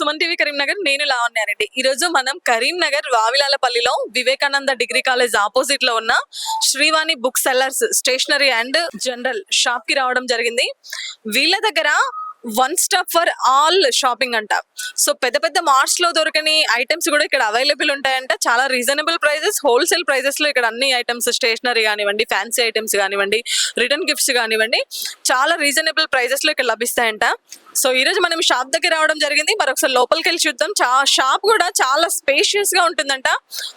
Suman TV Karimnagar నేను లావణ్యారెడ్డి. ఈ రోజు మనం కరీంనగర్ వావిలాలపల్లిలో వివేకానంద డిగ్రీ కాలేజ్ ఆపోజిట్లో ఉన్న Srivani book sellers stationery and general షాప్కి రావడం జరిగింది. వీళ్ళ దగ్గర one stop for all shopping అంట. సో పెద్ద పెద్ద మార్ట్స్లో దొరకని ఐటమ్స్ కూడా ఇక్కడ అవైలబుల్ ఉంటాయంట. చాలా రీజనబుల్ ప్రైజెస్ హోల్సేల్ ప్రైజెస్లో ఇక్కడ అన్ని ఐటమ్స్ స్టేషనరీ కానివ్వండి ఫ్యాన్సీ ఐటమ్స్ కానివ్వండి రిటర్న్ గిఫ్ట్స్ కానివ్వండి చాలా రీజనబుల్ ప్రైజెస్లో ఇక్కడ లభిస్తాయంట. సో ఈ రోజు మనం షాప్ దగ్గర రావడం జరిగింది. మరి ఒకసారి లోపలికి వెళ్ళి చూద్దాం. చా షాప్ కూడా చాలా స్పేషియస్గా ఉంటుందంట.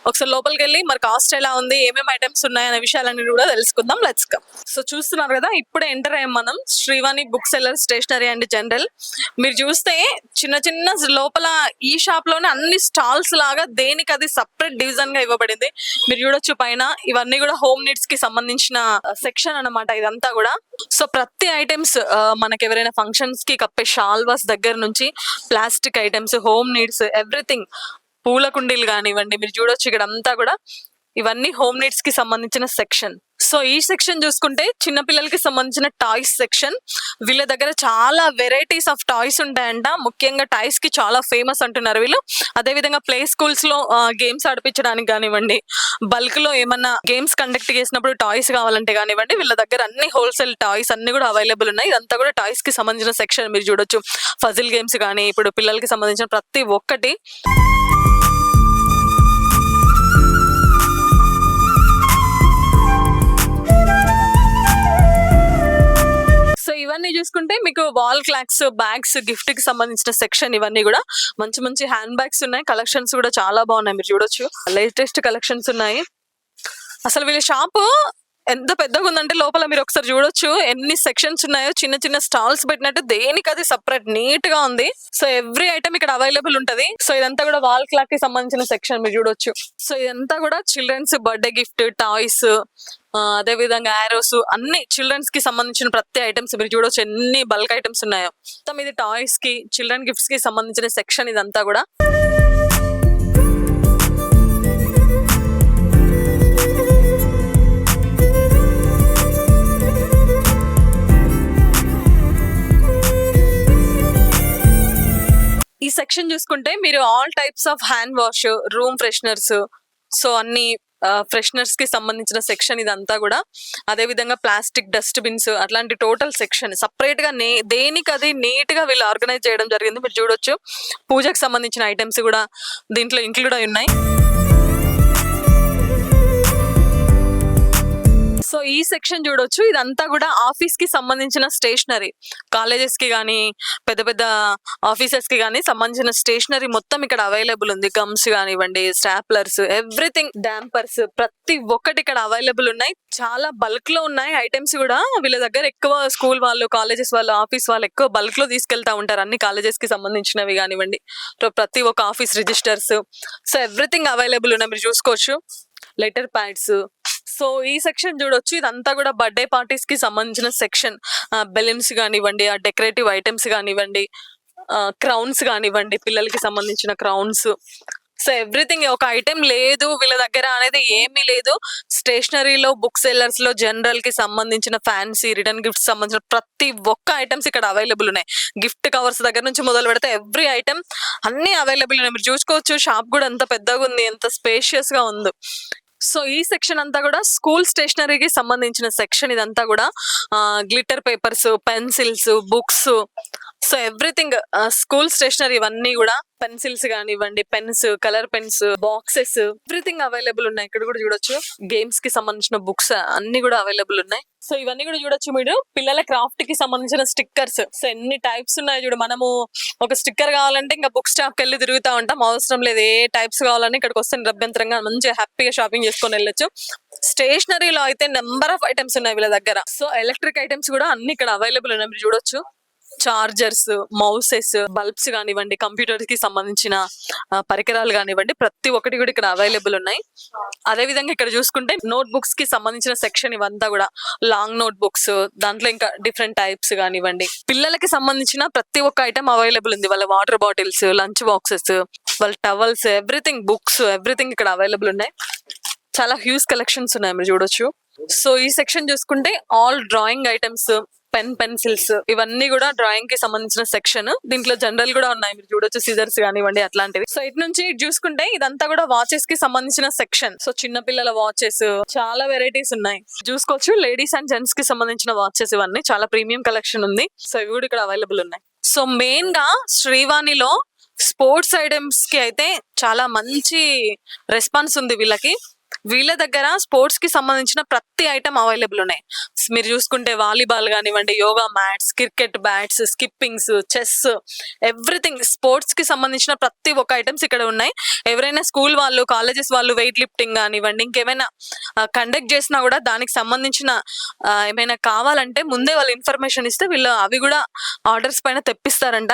ఒకసారి లోపలికి వెళ్ళి మరి కాస్ట్ ఎలా ఉంది? ఏమేమి ఐటమ్స్ ఉన్నాయనే విషయాలన్నీ కూడా తెలుసుకుందాం. లెట్స్ కమ్ సో చూస్తున్నారు కదా ఇప్పుడే ఎంటర్ అయ్యాం మనం. Srivani book seller stationery and general మీరు చూస్తే చిన్న చిన్న లోపల ఈ షాప్లోనే అన్ని స్టాల్స్ లాగా దేనికి అది సపరేట్ డివిజన్గా ఇవ్వబడింది. మీరు చూడొచ్చు పైన. ఇవన్నీ కూడా హోమ్ నీడ్స్కి సంబంధించిన సెక్షన్ అన్నమాట ఇదంతా కూడా. సో ప్రతి ఐటమ్స్ మనకి ఎవరైనా ఫంక్షన్స్కి కప్పే షాల్వాస్ దగ్గర నుంచి plastic items home needs everything పూల కుండీలు కానివ్వండి మీరు చూడొచ్చు ఇక్కడ అంతా కూడా ఇవన్నీ హోమ్ నీడ్స్కి సంబంధించిన సెక్షన్. సో ఈ సెక్షన్ చూసుకుంటే చిన్న పిల్లలకి సంబంధించిన టాయ్స్ సెక్షన్ వీళ్ళ దగ్గర చాలా వెరైటీస్ ఆఫ్ టాయ్స్ ఉంటాయంట. ముఖ్యంగా టాయ్స్కి చాలా ఫేమస్ అంటున్నారు వీళ్ళు. అదే విధంగా ప్లే స్కూల్స్లో గేమ్స్ ఆడిపించడానికి కానివ్వండి బల్క్లో ఏమన్నా గేమ్స్ కండక్ట్ చేసినప్పుడు టాయ్స్ కావాలంటే కానివ్వండి వీళ్ళ దగ్గర అన్ని హోల్సేల్ టాయ్స్ అన్ని కూడా అవైలబుల్ ఉన్నాయి. ఇదంతా కూడా టాయ్స్కి సంబంధించిన సెక్షన్ మీరు చూడొచ్చు. ఫజిల్ గేమ్స్ కానీ ఇప్పుడు పిల్లలకి సంబంధించిన ప్రతి ఒక్కటి. సో ఇవన్నీ చూసుకుంటే మీకు వాల్ క్లాక్స్ బ్యాగ్స్ గిఫ్ట్కి సంబంధించిన సెక్షన్ ఇవన్నీ కూడా మంచి మంచి హ్యాండ్ బ్యాగ్స్ ఉన్నాయి. కలెక్షన్స్ కూడా చాలా బాగున్నాయి. మీరు చూడొచ్చు. లేటెస్ట్ కలెక్షన్స్ ఉన్నాయి. అసలు వీళ్ళ షాప్ ఎంత పెద్దగా ఉందంటే లోపల మీరు ఒకసారి చూడొచ్చు. ఎన్ని సెక్షన్స్ ఉన్నాయో చిన్న చిన్న స్టాల్స్ పెట్టినట్టు దేనికి అది సపరేట్ నీట్గా ఉంది. సో ఎవ్రీ ఐటమ్ ఇక్కడ అవైలబుల్ ఉంటది. సో ఇదంతా కూడా వాల్ క్లాక్కి సంబంధించిన సెక్షన్ మీరు చూడొచ్చు. సో ఇదంతా కూడా చిల్డ్రన్స్ బర్త్డే గిఫ్ట్ టాయ్స్ అదే విధంగా ఆరోస్ అన్ని చిల్డ్రన్స్కి సంబంధించిన ప్రతి ఐటమ్స్ మీరు చూడొచ్చు. ఎన్ని బల్క్ ఐటమ్స్ ఉన్నాయో. మొత్తం ఇది టాయ్స్కి చిల్డ్రన్ గిఫ్ట్స్కి సంబంధించిన సెక్షన్ ఇదంతా కూడా. సెక్షన్ చూసుకుంటే మీరు all types of hand wash room fresheners so అన్ని ఫ్రెషనర్స్కి సంబంధించిన సెక్షన్ ఇదంతా కూడా. అదే విధంగా ప్లాస్టిక్ డస్ట్ బిన్స్ అట్లాంటి టోటల్ సెక్షన్ సపరేట్గా నే దేనికి అది నీట్గా వీళ్ళు ఆర్గనైజ్ చేయడం జరిగింది. మీరు చూడొచ్చు. పూజకు సంబంధించిన ఐటమ్స్ కూడా దీంట్లో ఇంక్లూడ్ అయి ఉన్నాయి. సో ఈ సెక్షన్ చూడొచ్చు. ఇదంతా కూడా ఆఫీస్కి సంబంధించిన స్టేషనరీ. కాలేజెస్కి కానీ పెద్ద పెద్ద ఆఫీసెస్కి కానీ సంబంధించిన స్టేషనరీ మొత్తం ఇక్కడ అవైలబుల్ ఉంది. గమ్స్ కానివ్వండి స్టాప్లర్స్ ఎవ్రీథింగ్ డాంపర్స్ ప్రతి ఒక్కటి ఇక్కడ అవైలబుల్ ఉన్నాయి. చాలా బల్క్లో ఉన్నాయి. ఐటమ్స్ కూడా వీళ్ళ దగ్గర ఎక్కువ స్కూల్ వాళ్ళు కాలేజెస్ వాళ్ళు ఆఫీస్ వాళ్ళు ఎక్కువ బల్క్లో తీసుకెళ్తా ఉంటారు. అన్ని కాలేజెస్కి సంబంధించినవి కానివ్వండి. ప్రతి ఒక్క office registers. So everything available ఉన్నాయి. మీరు చూసుకోవచ్చు. లెటర్ ప్యాడ్స్ సో ఈ సెక్షన్ చూడొచ్చు. ఇదంతా కూడా బర్త్డే పార్టీస్కి సంబంధించిన సెక్షన్. బెలూన్స్ కానివ్వండి ఆ డెకరేటివ్ ఐటమ్స్ కానివ్వండి క్రౌన్స్ కానివ్వండి పిల్లలకి సంబంధించిన క్రౌన్స్. సో ఎవ్రీథింగ్ ఒక ఐటెం లేదు వీళ్ళ దగ్గర అనేది ఏమీ లేదు. స్టేషనరీలో బుక్ సెల్లర్స్లో జనరల్కి సంబంధించిన ఫ్యాన్సీ రిటర్న్ గిఫ్ట్స్ సంబంధించిన ప్రతి ఒక్క ఐటమ్స్ ఇక్కడ అవైలబుల్ ఉన్నాయి. గిఫ్ట్ కవర్స్ దగ్గర నుంచి మొదలు పెడితే ఎవ్రీ ఐటమ్ అన్ని అవైలబుల్ ఉన్నాయి. మీరు చూసుకోవచ్చు షాప్ కూడా ఎంత పెద్దగా ఉంది ఎంత స్పేషియస్గా ఉంది. సో ఈ సెక్షన్ అంతా కూడా స్కూల్ స్టేషనరీకి సంబంధించిన సెక్షన్ ఇదంతా కూడా glitter papers pencils books so everything school stationery ఇవన్నీ కూడా పెన్సిల్స్ కానివ్వండి pens colour pens boxes everything available ఉన్నాయి. ఇక్కడ కూడా చూడొచ్చు. గేమ్స్కి సంబంధించిన బుక్స్ అన్ని కూడా అవైలబుల్ ఉన్నాయి. సో ఇవన్నీ కూడా చూడొచ్చు మీరు. పిల్లల క్రాఫ్ట్కి సంబంధించిన స్టిక్కర్స్ సో ఎన్ని టైప్స్ ఉన్నాయి చూడు. మనము ఒక స్టిక్కర్ కావాలంటే ఇంకా బుక్ స్టాప్కి వెళ్ళి తిరుగుతా ఉంటాం. అవసరం లేదు. ఏ టైప్స్ కావాలని ఇక్కడికి వస్తే నిరభ్యంతరంగా మంచిగా హ్యాపీగా షాపింగ్ చేసుకొని వెళ్ళొచ్చు. స్టేషనరీలో అయితే నెంబర్ ఆఫ్ ఐటమ్స్ ఉన్నాయి వీళ్ళ దగ్గర. సో ఎలక్ట్రిక్ ఐటమ్స్ కూడా అన్ని ఇక్కడ అవైలబుల్ ఉన్నాయి. మీరు చూడొచ్చు. చార్జర్స్ మౌసెస్ బల్బ్స్ కానివ్వండి కంప్యూటర్కి సంబంధించిన పరికరాలు కానివ్వండి ప్రతి ఒక్కటి కూడా ఇక్కడ అవైలబుల్ ఉన్నాయి. అదే విధంగా ఇక్కడ చూసుకుంటే నోట్ బుక్స్కి సంబంధించిన సెక్షన్ ఇవంతా కూడా లాంగ్ నోట్ బుక్స్ దాంట్లో ఇంకా డిఫరెంట్ టైప్స్ కానివ్వండి. పిల్లలకి సంబంధించిన ప్రతి ఒక్క ఐటమ్ అవైలబుల్ ఉంది. వాళ్ళ వాటర్ బాటిల్స్ లంచ్ బాక్సెస్ వాళ్ళ టవల్స్ ఎవ్రీథింగ్ బుక్స్ ఎవ్రీథింగ్ ఇక్కడ అవైలబుల్ ఉన్నాయి. చాలా హ్యూజ్ కలెక్షన్స్ ఉన్నాయి మీరు చూడొచ్చు. సో ఈ సెక్షన్ చూసుకుంటే all drawing items pen pencils ఇవన్నీ కూడా డ్రాయింగ్కి సంబంధించిన సెక్షన్. దీంట్లో జనరల్ కూడా ఉన్నాయి. మీరు చూడొచ్చు సిజర్స్ కానివ్వండి అట్లాంటివి. సో ఇటు నుంచి ఇటు చూసుకుంటే ఇదంతా కూడా వాచెస్కి సంబంధించిన సెక్షన్. సో చిన్న పిల్లల వాచెస్ చాలా వెరైటీస్ ఉన్నాయి. చూసుకోవచ్చు లేడీస్ అండ్ జెంట్స్కి సంబంధించిన వాచెస్ ఇవన్నీ. చాలా ప్రీమియం కలెక్షన్ ఉంది. సో ఇవి కూడా ఇక్కడ అవైలబుల్ ఉన్నాయి. సో మెయిన్గా శ్రీవాణిలో స్పోర్ట్స్ ఐటమ్స్కి అయితే చాలా మంచి రెస్పాన్స్ ఉంది వీళ్ళకి. వీళ్ళ దగ్గర స్పోర్ట్స్కి సంబంధించిన ప్రతి ఐటమ్ అవైలబుల్ ఉన్నాయి. స్పోర్ట్స్ మీరు చూసుకుంటే వాలీబాల్ కానివ్వండి yoga mats cricket bats skippings chess everything స్పోర్ట్స్కి సంబంధించిన ప్రతి ఒక్క ఐటమ్స్ ఇక్కడ ఉన్నాయి. ఎవరైనా స్కూల్ వాళ్ళు కాలేజెస్ వాళ్ళు వెయిట్ లిఫ్టింగ్ కానివ్వండి ఇంకేమైనా కండక్ట్ చేసినా కూడా దానికి సంబంధించిన ఏమైనా కావాలంటే ముందే వాళ్ళు ఇన్ఫర్మేషన్ ఇస్తే వీళ్ళు అవి కూడా ఆర్డర్స్ పైన తెప్పిస్తారంట.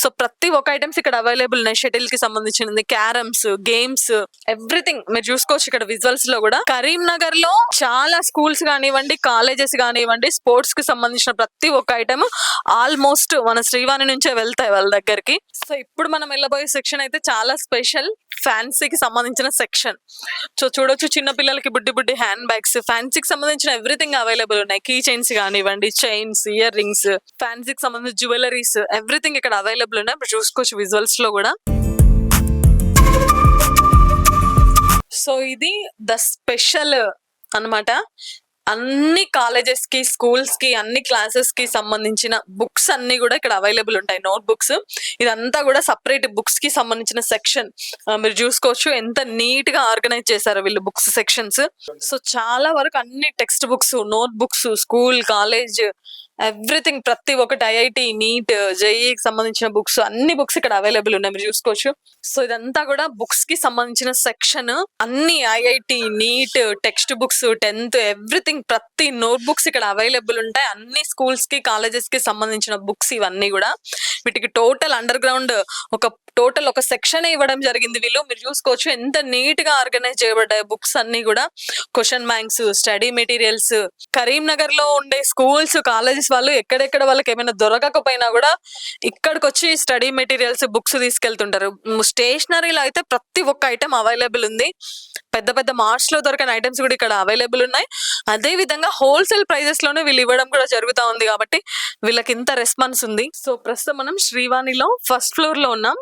సో ప్రతి ఒక్క ఐటమ్స్ ఇక్కడ అవైలబుల్ ఉన్నాయి. షటిల్కి సంబంధించినది క్యారమ్స్ గేమ్స్ ఎవ్రీథింగ్ మీరు చూసుకోవచ్చు ఇక్కడ విజువల్స్లో కూడా. కరీంనగర్లో చాలా స్కూల్స్ కానివ్వండి కాలేజెస్ కానివ్వండి స్పోర్ట్స్కి సంబంధించిన ప్రతి ఒక్క ఐటమ్ ఆల్మోస్ట్ మన శ్రీవాణి నుంచే వెళ్తాయి వాళ్ళ దగ్గరికి. సో ఇప్పుడు మనం వెళ్ళబోయే సెక్షన్ అయితే చాలా స్పెషల్ ఫ్యాన్సీకి సంబంధించిన సెక్షన్ సో చూడొచ్చు చిన్న పిల్లలకి బుడ్డి బుడ్డి హ్యాండ్ బ్యాగ్స్ ఫ్యాన్సీకి సంబంధించిన ఎవ్రీథింగ్ అవైలబుల్ ఉన్నాయి. కీ చైన్స్ కానివ్వండి చైన్స్ ఇయర్ రింగ్స్ ఫ్యాన్సీకి సంబంధించిన జ్యువెలరీస్ ఎవ్రీథింగ్ ఇక్కడ అవైలబుల్ ఉన్నాయి. ఇప్పుడు చూసుకోవచ్చు విజువల్స్లో కూడా. సో ఇది ద స్పెషల్ అన్నమాట. అన్ని కాలేజెస్కి స్కూల్స్కి అన్ని క్లాసెస్కి సంబంధించిన బుక్స్ అన్ని కూడా ఇక్కడ అవైలబుల్ ఉంటాయి. నోట్ బుక్స్ ఇదంతా కూడా సపరేట్ బుక్స్కి సంబంధించిన సెక్షన్. మీరు చూసుకోవచ్చు ఎంత నీట్గా ఆర్గనైజ్ చేశారు వీళ్ళు బుక్స్ సెక్షన్స్. సో చాలా వరకు అన్ని text books note books school college everything ప్రతి ఒక్కటి ఐఐటి నీట్ జేఈకి సంబంధించిన బుక్స్ అన్ని బుక్స్ ఇక్కడ అవైలబుల్ ఉన్నాయి మీరు చూసుకోవచ్చు. సో ఇదంతా కూడా బుక్స్కి సంబంధించిన సెక్షన్ అన్ని IIT NEET text books tenth everything ప్రతి నోట్ బుక్స్ ఇక్కడ అవైలబుల్ ఉంటాయి. అన్ని స్కూల్స్కి కాలేజెస్కి సంబంధించిన బుక్స్ ఇవన్నీ కూడా. వీటికి టోటల్ అండర్ గ్రౌండ్ ఒక టోటల్ ఒక సెక్షన్ ఇవ్వడం జరిగింది వీళ్ళు. మీరు చూసుకోవచ్చు ఎంత నీట్గా ఆర్గనైజ్ చేయబడ్డాయి బుక్స్ అన్ని కూడా. క్వశ్చన్ బ్యాంక్స్ స్టడీ మెటీరియల్స్ కరీంనగర్లో ఉండే స్కూల్స్ కాలేజెస్ వాళ్ళు ఎక్కడెక్కడ వాళ్ళకి ఏమైనా దొరకకపోయినా కూడా ఇక్కడికి వచ్చి స్టడీ మెటీరియల్స్ బుక్స్ తీసుకెళ్తుంటారు. స్టేషనరీలో అయితే ప్రతి ఒక్క ఐటమ్ అవైలబుల్ ఉంది. పెద్ద పెద్ద మార్ట్స్లో దొరకని ఐటమ్స్ కూడా ఇక్కడ అవైలబుల్ ఉన్నాయి. అదే విధంగా హోల్సేల్ ప్రైజెస్లోనే వీళ్ళు ఇవ్వడం కూడా జరుగుతా ఉంది కాబట్టి వీళ్ళకి ఇంత రెస్పాన్స్ ఉంది. సో ప్రస్తుతం మనం మనం శ్రీవాణిలో ఫస్ట్ ఫ్లోర్లో ఉన్నాం.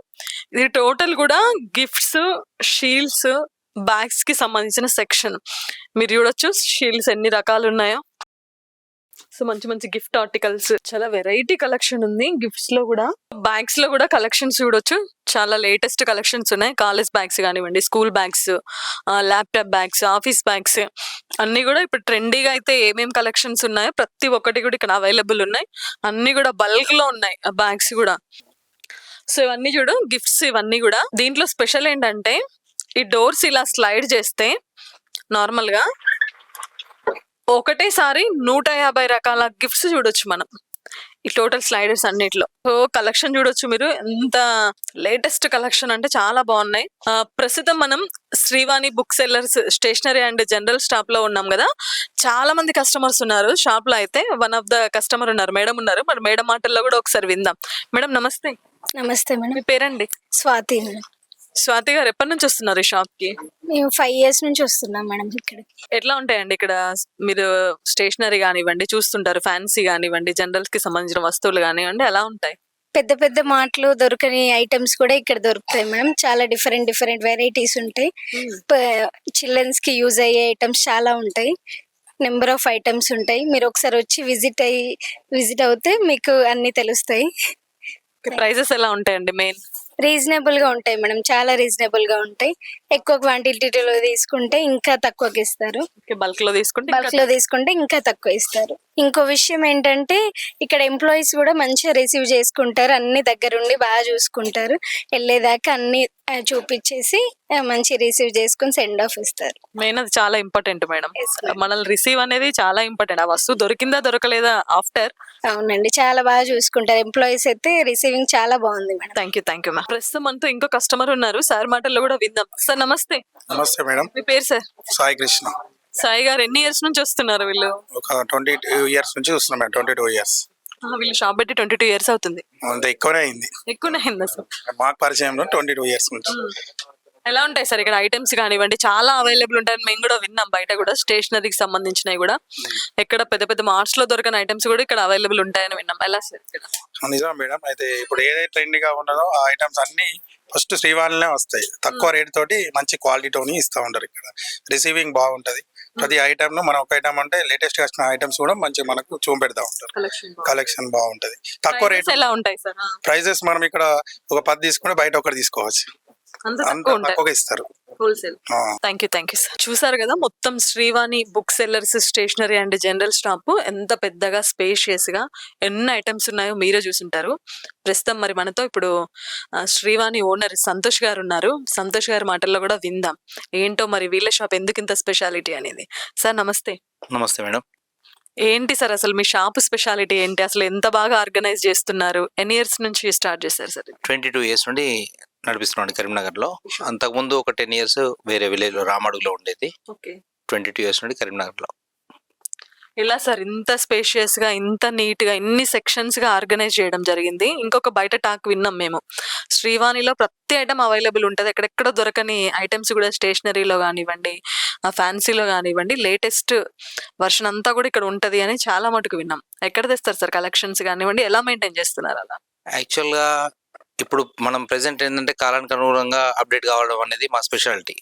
ఇది టోటల్ కూడా గిఫ్ట్స్ షీల్డ్స్ బ్యాగ్స్కి సంబంధించిన సెక్షన్ మీరు చూడొచ్చు షీల్డ్స్ ఎన్ని రకాలు ఉన్నాయో. సో మంచి మంచి గిఫ్ట్ ఆర్టికల్స్. చాలా వెరైటీ కలెక్షన్ ఉంది. గిఫ్ట్స్లో కూడా బ్యాగ్స్లో కూడా కలెక్షన్స్ చూడొచ్చు. చాలా లేటెస్ట్ కలెక్షన్స్ ఉన్నాయి. కాలేజ్ బ్యాగ్స్ కానివ్వండి school bags laptop bags office bags అన్ని కూడా ఇప్పుడు ట్రెండీగా అయితే ఏమేం కలెక్షన్స్ ఉన్నాయో ప్రతి ఒక్కటి కూడా ఇక్కడ అవైలబుల్ ఉన్నాయి. అన్ని కూడా బల్క్లో ఉన్నాయి ఆ బ్యాగ్స్ కూడా. సో ఇవన్నీ చూడు గిఫ్ట్స్ ఇవన్నీ కూడా. దీంట్లో స్పెషల్ ఏంటంటే ఈ డోర్స్ ఇలా స్లైడ్ చేస్తే నార్మల్గా ఒకటేసారి నూట యాభై రకాల గిఫ్ట్స్ చూడొచ్చు మనం. ఈ టోటల్ స్లైడర్స్ అన్నిట్లో. సో కలెక్షన్ చూడొచ్చు మీరు. ఎంత లేటెస్ట్ కలెక్షన్ అంటే చాలా బాగున్నాయి. ప్రస్తుతం మనం Srivani book sellers stationery and general స్టాప్లో ఉన్నాం కదా. చాలా మంది కస్టమర్స్ ఉన్నారు. షాప్లో అయితే వన్ ఆఫ్ ద కస్టమర్ ఉన్నారు. మేడం ఉన్నారు. మరి మేడం మాటల్లో కూడా ఒకసారి విందాం. మేడం నమస్తే. నమస్తే మేడం. మీ పేరండి? స్వాతి మేడం. స్వాతి గారు ఎప్పటి నుంచి వస్తున్నారు ఈ షాప్కి? మేము ఫైవ్ ఇయర్స్ నుంచి వస్తున్నాం మేడం ఇక్కడికి. ఎట్లా ఉంటాయండి ఇక్కడ? మీరు స్టేషనరీ కానివ్వండి చూస్తుంటారు ఫ్యాన్సీ కానివ్వండి జనరల్స్కి సంబంధించిన వస్తువులు కానివ్వండి ఎలా ఉంటాయి? పెద్ద పెద్ద మాటలు దొరకని ఐటమ్స్ కూడా ఇక్కడ దొరుకుతాయి మేడం. చాలా డిఫరెంట్ డిఫరెంట్ వెరైటీస్ ఉంటాయి. చిల్డ్రన్స్కి యూజ్ అయ్యే ఐటమ్స్ చాలా ఉంటాయి. నెంబర్ ఆఫ్ ఐటమ్స్ ఉంటాయి. మీరు ఒకసారి వచ్చి విజిట్ అయ్యి విజిట్ అవుతే మీకు అన్ని తెలుస్తాయి. ప్రైజెస్ ఎలా ఉంటాయండి మెయిన్ రీజనబుల్గా ఉంటాయి మేడం. చాలా రీజనబుల్గా ఉంటాయి. ఎక్కువ క్వాంటిటీలో తీసుకుంటే ఇంకా తక్కువకి ఇస్తారు. బల్క్లో తీసుకుంటే బల్క్లో తీసుకుంటే ఇంకా తక్కువ ఇస్తారు. ఇంకో విషయం ఏంటంటే ఇక్కడ ఎంప్లాయీస్ కూడా మంచిగా రిసీవ్ చేసుకుంటారు. అన్ని దగ్గరుండి బాగా చూసుకుంటారు. వెళ్ళేదాకా అన్ని చూపించేసి మంచి రిసీవ్ చేసుకుని సెండ్ ఆఫ్ ఇస్తారు. మెయిన్ అది చాలా ఇంపార్టెంట్ మేడం. మనల్ని రిసీవ్ అనేది చాలా ఇంపార్టెంట్ ఆ వస్తువు దొరికిందా దొరకలేదా ఆఫ్టర్ అవునండి. చాలా బాగా చూసుకుంటారు. ఎంప్లాయీస్ అయితే రిసీవింగ్ చాలా బాగుంది madam. Thank you thank you ma'am ప్రస్తుతం అంతా ఇంకో కస్టమర్ ఉన్నారు. సార్ మాటల్లో కూడా విందాం. సార్ నమస్తే. నమస్తే మేడం. మీ పేరు సార్ సాయి కృష్ణ. సాయి గారు ఎన్ని ఇయర్స్ నుంచి వస్తున్నారు వీళ్ళు? ఒక ట్వంటీ టూ ఇయర్స్ నుంచి చూస్తున్నాం మేడం ట్వంటీ టూ ఇయర్స్ ఆ, వీళ్ళు షాప్ పెట్టి ట్వంటీ టూ ఇయర్స్ అవుతుంది. అంత ఎక్కువనే అయింది. ఎక్కువనే అయిందా సార్? మాకు పరిచయంలో ట్వంటీ టూ ఇయర్స్ నుంచి. ఎలా ఉంటాయి సార్ ఇక్కడ ఐటమ్స్ కానివ్వండి? చాలా అవైలబుల్ ఉంటాయని మేము కూడా విన్నాం బయట కూడా స్టేషనరీకి సంబంధించినవి కూడా. ఎక్కడ పెద్ద పెద్ద మార్ట్స్లో దొరకని ఐటమ్స్ కూడా ఇక్కడ అవైలబుల్ ఉంటాయని విన్నాం. ఎలా సార్ ఇక్కడ? నిజం మేడం అయితే ఇప్పుడు ఏదైతే ట్రెండ్గా ఉన్నదో ఆ ఐటమ్స్ అన్ని ఫస్ట్ శ్రీవాణిలో వస్తాయి. తక్కువ రేట్ తోటి మంచి క్వాలిటీతోని ఇస్తూ ఉంటారు ఇక్కడ. రిసీవింగ్ బాగుంటది. ప్రతి ఐటమ్ను మనం ఒక ఐటమ్ అంటే లేటెస్ట్గా వచ్చిన ఐటమ్స్ కూడా మంచి మనకు చూపెడతా ఉంటారు. కలెక్షన్ బాగుంటది. తక్కువ రేట్ ఎలా ఉంటాయి సార్? ప్రైజెస్ మనం ఇక్కడ ఒక పది తీసుకుంటే బయట ఒకటి తీసుకోవచ్చు. అంత తక్కువ ఇస్తారు. Wholesale. Thank you thank you sir చూసారు కదా మొత్తం Srivani book sellers stationery and general stop. ఎంత పెద్దగా స్పేషియస్గా ఎన్ని ఐటమ్స్ ఉన్నాయో మీరే చూసుంటారు. ప్రస్తుతం మరి మనతో ఇప్పుడు శ్రీవాణి ఓనర్ సంతోష్ గారు ఉన్నారు. సంతోష్ గారి మాటల్లో కూడా విందాం. ఏంటో మరి వీళ్ళ షాప్ ఎందుకు ఇంత స్పెషాలిటీ అనేది? సార్ నమస్తే. నమస్తే మేడం. ఏంటి సార్ అసలు మీ షాప్ స్పెషాలిటీ ఏంటి? అసలు ఎంత బాగా ఆర్గనైజ్ చేస్తున్నారు? ఎన్ని ఇయర్స్ నుంచి స్టార్ట్ చేశారు సార్ ట్వంటీ టూ ఇయర్స్ నుండి నడిపిస్తున్నాను కరీంనగర్లో. అంతకుముందు ఒక టెన్ ఇయర్స్ వేరే విలేజ్లో రామడుగులో ఉండేది. ఓకే. ట్వంటీ టూ ఇయర్స్ నుండి కరీంనగర్లో. ఇలా సార్ ఇంత స్పేషియస్గా ఇంత నీట్గా ఇన్ని సెక్షన్స్గా ఆర్గనైజ్ చేయడం జరిగింది? ఇంకొక బయట టాక్ విన్నాం మేము. శ్రీవాణిలో ప్రతి ఐటమ్ అవైలబుల్ ఉంటుంది. ఎక్కడెక్కడ దొరకని ఐటమ్స్ కూడా స్టేషనరీలో కానివ్వండి ఫ్యాన్సీలో కానివ్వండి లేటెస్ట్ వర్షన్ అంతా కూడా ఇక్కడ ఉంటది అని చాలా మటుకు విన్నాం. ఎక్కడ తెస్తారు సార్ కలెక్షన్స్ కానివ్వండి ఎలా మెయింటైన్ చేస్తున్నారు అలా? యాక్చువల్గా ఇప్పుడు మనం ప్రెసెంట్ ఏంటంటే కాలానికి అనుగుణంగా అప్డేట్ కావడం అనేది మా స్పెషాలిటీ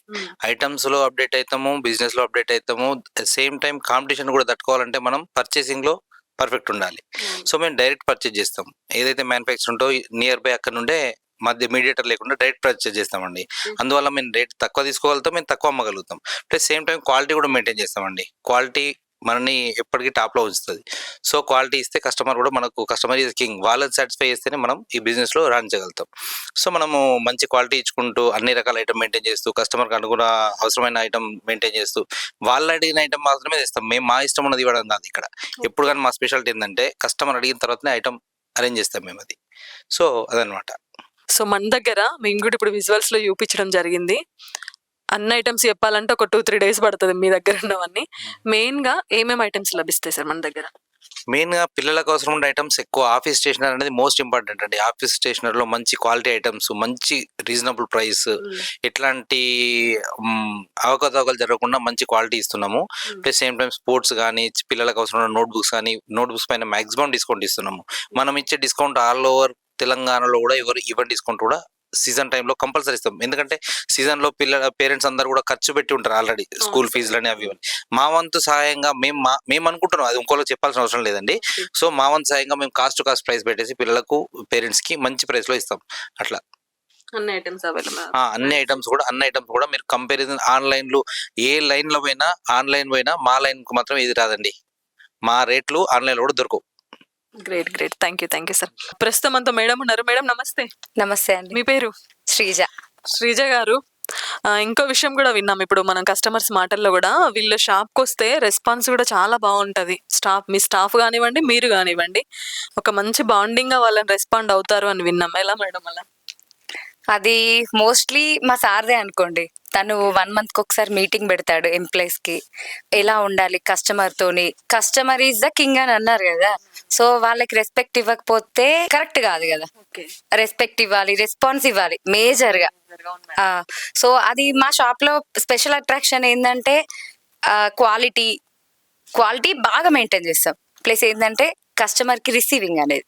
ఐటమ్స్లో అప్డేట్ అవుతాము బిజినెస్లో అప్డేట్ అవుతాము సేమ్ టైం కాంపిటీషన్ కూడా తట్టుకోవాలంటే మనం పర్చేసింగ్లో పర్ఫెక్ట్ ఉండాలి. సో మేము డైరెక్ట్ పర్చేజ్ చేస్తాం. ఏదైతే మ్యానుఫ్యాక్చర్ ఉంటో నియర్ బై అక్కడ నుండే మధ్య మీడియేటర్ లేకుండా డైరెక్ట్ పర్చేజ్ చేస్తామండి. అందువల్ల మేము రేట్ తక్కువ తీసుకోగలుగుతాం మేము తక్కువ అమ్మగలుగుతాం. ప్లస్ సేమ్ టైం క్వాలిటీ కూడా మెయింటైన్ చేస్తామండి. క్వాలిటీ మనని ఎప్పటికీ టాప్లో ఉంచుతుంది. సో క్వాలిటీ ఇస్తే కస్టమర్ కూడా మనకు కస్టమర్ ఈజ్ కింగ్ వాళ్ళని సాటిస్ఫై చేస్తేనే మనం ఈ బిజినెస్లో రాణించగలుగుతాం సో మనము మంచి క్వాలిటీ ఇచ్చుకుంటూ అన్ని రకాల ఐటమ్ మెయింటైన్ చేస్తూ కస్టమర్కి అనుగుణ అవసరమైన ఐటమ్ మెయింటైన్ చేస్తూ వాళ్ళు అడిగిన ఐటమ్ మాత్రమే తెస్తాం. మేము మా ఇష్టం ఉన్నది ఇవ్వడం కాదు ఇక్కడ. ఎప్పుడు కానీ మా స్పెషాలిటీ ఏంటంటే కస్టమర్ అడిగిన తర్వాతనే ఐటమ్ అరేంజ్ చేస్తాం మేము అది. సో అదనమాట. సో మన దగ్గర మేము కూడా ఇప్పుడు విజువల్స్లో చూపించడం జరిగింది. అన్ని ఐటమ్స్ చెప్పాలంటే ఒక టూ త్రీ డేస్ పడుతుంది మీ దగ్గర ఉన్నవన్నీ. మెయిన్గా ఏమేమి ఐటమ్స్ లభిస్తాయి సార్ మన దగ్గర? మెయిన్గా పిల్లలకు అవసరం ఉండే ఐటమ్స్ ఎక్కువ ఆఫీస్ స్టేషనరీ అనేది మోస్ట్ ఇంపార్టెంట్ అండి. ఆఫీస్ స్టేషనరీ లో మంచి క్వాలిటీ ఐటమ్స్ మంచి రీజనబుల్ ప్రైస్ ఎట్లాంటి మ్, అవకతవకలు జరగకుండా మంచి క్వాలిటీ ఇస్తున్నాము. ప్లస్ సేమ్ టైం స్పోర్ట్స్ కానీ పిల్లలకు అవసరం నోట్ బుక్స్ కానీ నోట్ బుక్స్ పైన మాక్సిమం డిస్కౌంట్ ఇస్తున్నాము. మనం ఇచ్చే డిస్కౌంట్ ఆల్ ఓవర్ తెలంగాణలో కూడా ఎవరు ఈవెంట్ డిస్కౌంట్ కూడా సీజన్ టైంలో కంపల్సరీ ఇస్తాం. ఎందుకంటే సీజన్లో పిల్లల పేరెంట్స్ అందరు కూడా ఖర్చు పెట్టి ఉంటారు ఆల్రెడీ స్కూల్ ఫీజులని అవి ఇవన్నీ మా వంతు సహాయంగా మేము మా మేము అనుకుంటున్నాం. అది ఇంకోలో చెప్పాల్సిన అవసరం లేదండి. సో మా వంతు సహాయంగా మేము కాస్ట్ టు కాస్ట్ ప్రైస్ పెట్టేసి పిల్లలకు పేరెంట్స్కి మంచి ప్రైస్లో ఇస్తాం. అట్లా. అన్ని ఐటమ్స్ అవైలబుల్ అన్ని ఐటమ్స్ కూడా అన్ని ఐటమ్స్ కూడా మీరు కంపారిజన్ ఆన్లైన్లో ఏ లైన్లో పోయినా ఆన్లైన్ పోయినా మా లైన్కు మాత్రం ఇది రాదండి. మా రేట్లు ఆన్లైన్లో కూడా దొరకవు. Great great thank you thank you sir ప్రస్తుతం అంతా మేడం ఉన్నారు. మేడం నమస్తే. నమస్తే అండి. మీ పేరు? శ్రీజ. శ్రీజ గారు. ఇంకో విషయం కూడా విన్నాం. ఇప్పుడు మనం కస్టమర్స్ మాటల్లో కూడా వీళ్ళ షాప్కి వస్తే రెస్పాన్స్ కూడా చాలా బాగుంటది. స్టాఫ్ మీ స్టాఫ్ కానివ్వండి మీరు కానివ్వండి. ఒక మంచి బాండింగ్గా వాళ్ళని రెస్పాండ్ అవుతారు అని విన్నాం. ఎలా మేడం అలా? అది మోస్ట్లీ మా సార్దే అనుకోండి. తను వన్ మంత్కి ఒకసారి మీటింగ్ పెడతాడు ఎంప్లాయీస్కి. ఎలా ఉండాలి కస్టమర్ తోని? కస్టమర్ ఈజ్ ద కింగ్ అని అన్నారు కదా. సో వాళ్ళకి రెస్పెక్ట్ ఇవ్వకపోతే కరెక్ట్ కాదు కదా. రెస్పెక్ట్ ఇవ్వాలి రెస్పాన్స్ ఇవ్వాలి మేజర్గా. సో అది మా షాప్లో స్పెషల్ అట్రాక్షన్ ఏంటంటే క్వాలిటీ క్వాలిటీ బాగా మెయింటైన్ చేస్తాం. ప్లస్ ఏంటంటే కస్టమర్కి రిసీవింగ్ అనేది.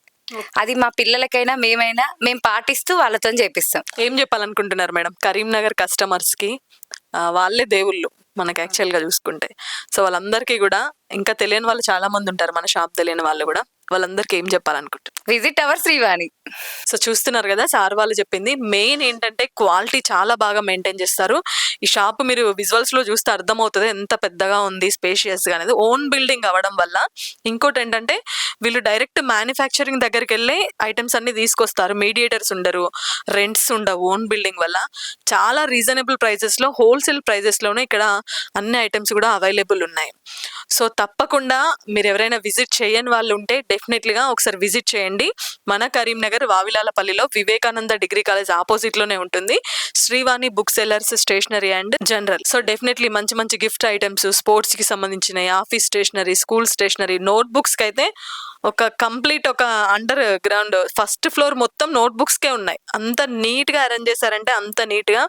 అది మా పిల్లలకైనా మేమైనా మేము పాటిస్తూ వాళ్ళతో చేపిస్తాం. ఏం చెప్పాలనుకుంటున్నారు మేడం? కరీంనగర్ కస్టమర్స్కి వాళ్ళే దేవుళ్ళు మనకి యాక్చువల్గా చూసుకుంటే. సో వాళ్ళందరికీ కూడా ఇంకా తెలియని వాళ్ళు చాలా మంది ఉంటారు మన షాప్ తెలియని వాళ్ళు కూడా. వాళ్ళందరికీ ఏం చెప్పాలనుకుంటున్నారు విజిట్ అవర్ శ్రీవాణి. సో చూస్తున్నారు కదా సార్ వాళ్ళు చెప్పింది. మెయిన్ ఏంటంటే క్వాలిటీ చాలా బాగా మెయింటైన్ చేస్తారు. ఈ షాప్ మీరు విజువల్స్లో చూస్తే అర్థమవుతుంది ఎంత పెద్దగా ఉంది స్పేషియస్గా అనేది. ఓన్ బిల్డింగ్ అవ్వడం వల్ల. ఇంకోటి ఏంటంటే వీళ్ళు డైరెక్ట్ మ్యానుఫ్యాక్చరింగ్ దగ్గరికి వెళ్ళి ఐటమ్స్ అన్ని తీసుకొస్తారు. మీడియేటర్స్ ఉండరు రెంట్స్ ఉండవు ఓన్ బిల్డింగ్ వల్ల. చాలా రీజనబుల్ ప్రైజెస్లో హోల్సేల్ ప్రైజెస్లోనే ఇక్కడ అన్ని ఐటమ్స్ కూడా అవైలబుల్ ఉన్నాయి. సో తప్పకుండా మీరు ఎవరైనా విజిట్ చేయని వాళ్ళు ఉంటే డెఫినెట్లీగా ఒకసారి విజిట్ చేయండి. మన కరీంనగర్ వావిలాలపల్లిలో వివేకానంద డిగ్రీ కాలేజ్ ఆపోజిట్లోనే ఉంటుంది. Srivani book sellers stationery and general. So definitely మంచి మంచి గిఫ్ట్ ఐటమ్స్ స్పోర్ట్స్కి సంబంధించిన office stationery school stationery note బుక్స్కి అయితే ఒక కంప్లీట్ ఒక అండర్ గ్రౌండ్. ఫస్ట్ ఫ్లోర్ మొత్తం నోట్బుక్స్కే ఉన్నాయి. అంత నీట్గా అరేంజ్ చేశారంటే అంత నీట్గా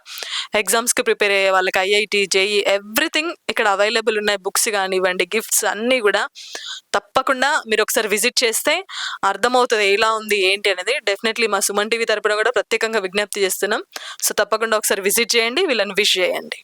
ఎగ్జామ్స్కి ప్రిపేర్ అయ్యే వాళ్ళకి ఐఐటి జేఈ ఎవ్రీథింగ్ ఇక్కడ అవైలబుల్ ఉన్నాయి. బుక్స్ కానివ్వండి గిఫ్ట్స్ అన్నీ కూడా. తప్పకుండా మీరు ఒకసారి విజిట్ చేస్తే అర్థమవుతుంది ఎలా ఉంది ఏంటి అనేది. డెఫినెట్లీ మా సుమన్ టీవీ తరపున కూడా ప్రత్యేకంగా విజ్ఞప్తి చేస్తున్నాం. సో తప్పకుండా ఒకసారి విజిట్ చేయండి. వీళ్ళని విష్ చేయండి.